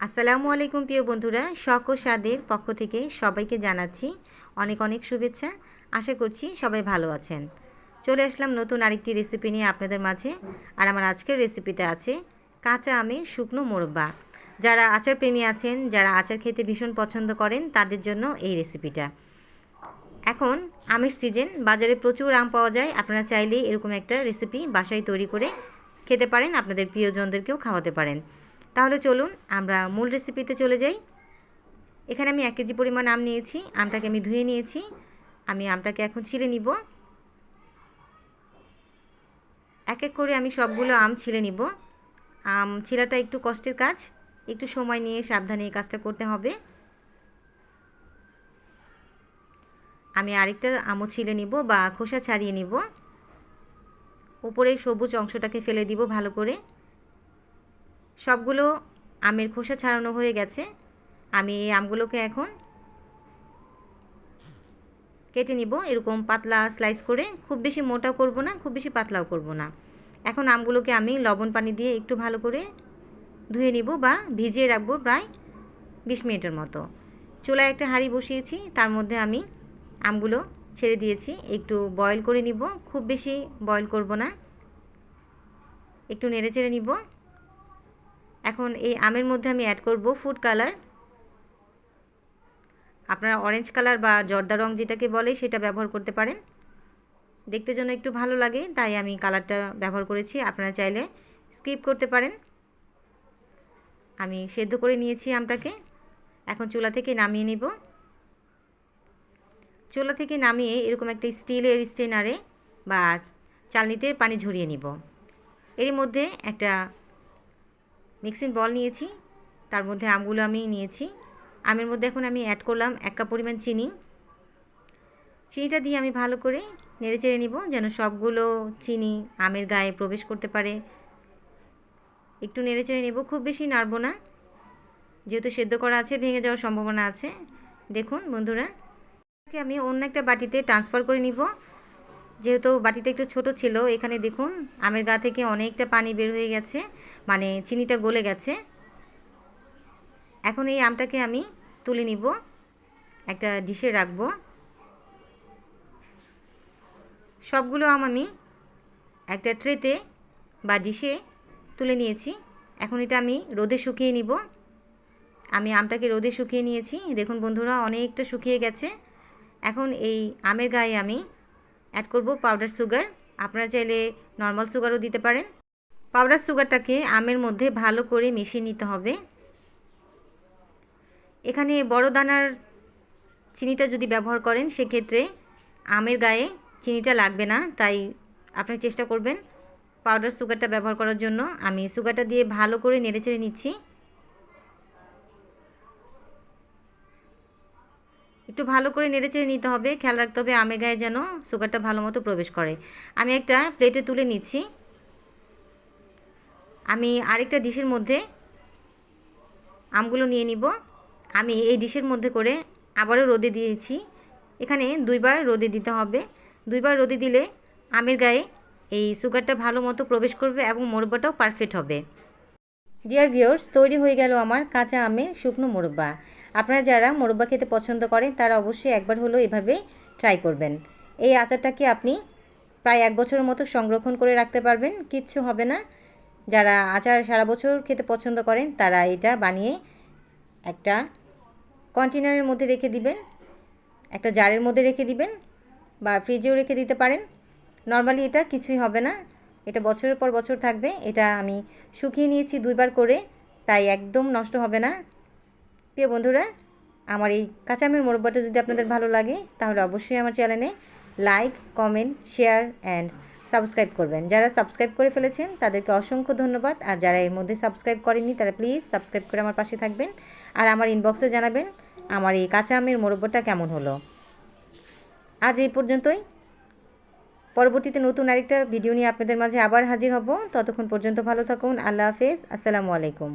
আসসালামু আলাইকুম প্রিয় বন্ধুরা, শখ ও স্বাদের পক্ষ থেকে সবাইকে জানাচ্ছি অনেক অনেক শুভেচ্ছা। আশা করছি সবাই ভালো আছেন। চলে আসলাম নতুন আরেকটি রেসিপি নিয়ে আপনাদের মাঝে। আর আমার আজকের রেসিপিতে আছে কাঁচা আমের শুকনো মোরব্বা। যারা আচার প্রেমী আছেন, যারা আচার খেতে ভীষণ পছন্দ করেন, তাদের জন্য এই রেসিপিটা এখন আমের সিজন বাজারে প্রচুর আম পাওয়া যায়। আপনারা চাইলেই এরকম একটা রেসিপি বাসায় তৈরি করে খেতে পারেন। আপনাদের প্রিয়জনদেরকেও খাওয়াতে পারেন। তাহলে চলুন আমরা মূল রেসিপিতে চলে যাই। এখানে আমি এক কেজি পরিমাণ আম নিয়েছি, আমটাকে আমি ধুয়ে নিয়েছি। আমি আমটাকে এখন ছিলে নিব। এক এক করে আমি সবগুলো আম ছিলে নিব। আম ছিলাটা একটু কষ্টের কাজ, একটু সময় নিয়ে সাবধানে এই কাজটা করতে হবে। আমি আরেকটা আমও ছিলে নিব বা খোসা ছাড়িয়ে নিব। উপরে সবুজ অংশটাকে ফেলে দিব ভালো করে। সবগুলো আমের খোসা ছাড়ানো হয়ে গেছে। আমি এই আমগুলোকে এখন কেটে নিব। এরকম পাতলা স্লাইস করে। খুব বেশি মোটাও করব না, খুব বেশি পাতলাও করব না। এখন আমগুলোকে আমি লবণ পানি দিয়ে একটু ভালো করে ধুয়ে নিব বা ভিজিয়ে রাখব প্রায় বিশ মিনিটের মতো। চুলায় একটা হাঁড়ি বসিয়েছি, তার মধ্যে আমি আমগুলো ছেড়ে দিয়েছি। একটু বয়েল করে নিব। খুব বেশি বয়েল করব না। একটু নেড়ে চেড়ে নিব। এখন এই আমের মধ্যে আমি অ্যাড করব ফুড কালার আপনারা অরেঞ্জ কালার বা জর্দা রং যেটাকে বলে সেটা ব্যবহার করতে পারেন। দেখতে জন্য একটু ভালো লাগে, তাই আমি কালারটা ব্যবহার করেছি। আপনারা চাইলে স্কিপ করতে পারেন। আমি সেদ্ধ করে নিয়েছি আমটাকে। এখন চুলা থেকে নামিয়ে নিব। চুলা থেকে নামিয়ে এরকম একটা স্টিলের স্টেনারে বা চালনিতে পানি ঝরিয়ে নিব। এর মধ্যে একটা মিক্সিং বল নিয়েছি, তার মধ্যে আমগুলো আমি নিয়েছি। আমের মধ্যে এখন আমি অ্যাড করলাম এক কাপ পরিমাণ চিনি। চিনিটা দিয়ে আমি ভালো করে নেড়ে চেড়ে নিব যেন সবগুলো চিনি আমের গায়ে প্রবেশ করতে পারে। একটু নেড়ে চেড়ে নেব, খুব বেশি নাড়ব না। যেহেতু সেদ্ধ করা আছে, ভেঙে যাওয়ার সম্ভাবনা আছে। দেখুন বন্ধুরা আমি অন্য একটা বাটিতে ট্রান্সফার করে নিব। যেহেতু বাটিটা একটু ছোট ছিল, এখানে দেখুন আমের গা থেকে অনেকটা পানি বের হয়ে গেছে মানে চিনিটা গলে গেছে। এখন এই আমটাকে আমি তুলে নিব, একটা ডিশে রাখব। সবগুলো আম আমি একটা ট্রেতে বা ডিশে তুলে নিয়েছি। এখন এটা আমি রোদে শুকিয়ে নিব। আমি আমটাকে রোদে শুকিয়ে নিয়েছি। দেখুন বন্ধুরা, অনেকটা শুকিয়ে গেছে। এখন এই আমের গায়ে আমি অ্যাড করব পাউডার সুগার আপনারা চাইলে নর্মাল সুগারও দিতে পারেন। পাউডার সুগারটাকে আমের মধ্যে ভালো করে মিশিয়ে নিতে হবে। এখানে বড় দানার চিনিটা যদি ব্যবহার করেন, সেক্ষেত্রে আমের গায়ে চিনিটা লাগবে না, তাই আপনি চেষ্টা করবেন পাউডার সুগারটা ব্যবহার করার জন্য। আমি সুগারটা দিয়ে ভালো করে নেড়েচেড়ে নিচ্ছি। একটু ভালো করে নেড়েচেড়ে নিতে হবে। খেয়াল রাখতে হবে আমে গায়ে যেন সুগারটা ভালো মতো প্রবেশ করে। আমি একটা প্লেটে তুলে নিচ্ছি। আমি আরেকটা ডিশের মধ্যে আমগুলো নিয়ে নিব। আমি এই ডিশের মধ্যে করে আবারও রোদে দিয়েছি। এখানে দুইবার রোদে দিতে হবে। দুইবার রোদে দিলে আমের গায়ে এই সুগারটা ভালো মতো প্রবেশ করবে এবং মোরব্বাটাও পারফেক্ট হবে। ডিয়ার ভিওর্স তৈরি হয়ে গেল আমার কাঁচা আমের শুকনো মোরব্বা। আপনারা যারা মোরব্বা খেতে পছন্দ করেন, তারা অবশ্যই একবার হলেও এভাবে ট্রাই করবেন। এই আচারটাকে আপনি প্রায় এক বছরের মতো সংরক্ষণ করে রাখতে পারবেন, কিচ্ছু হবে না। যারা আচার সারা বছর খেতে পছন্দ করেন, তারা এটা বানিয়ে একটা কন্টেনারের মধ্যে রেখে দিবেন, একটা জারের মধ্যে রেখে দিবেন বা ফ্রিজেও রেখে দিতে পারেন। নর্মালি এটা কিছুই হবে না। এটা বছরের পর বছর থাকবে, এটা আমি শুকিয়ে নিয়েছি দুইবার করে, তাই একদম নষ্ট হবে না। প্রিয় বন্ধুরা, আমার এই কাঁচামের মোরব্বাটা যদি আপনাদের ভালো লাগে, তাহলে অবশ্যই আমার চ্যানেলে like, comment, share and subscribe করবেন। যারা সাবস্ক্রাইব করে ফেলেছেন, তাদেরকে অসংখ্য ধন্যবাদ। আর যারা এর মধ্যে সাবস্ক্রাইব করেননি, তারা প্লিজ সাবস্ক্রাইব করে আমার পাশে থাকবেন। আর আমার ইনবক্সে জানাবেন, আমার এই কাঁচা আমের মোরব্বটা কেমন হলো। আজ এই পর্যন্তই। পরবর্তীতে নতুন আরেকটা ভিডিও নিয়ে আপনাদের মাঝে আবার হাজির হব। ততক্ষণ পর্যন্ত ভালো থাকুন। আল্লাহ হাফেজ। আসসালামু আলাইকুম।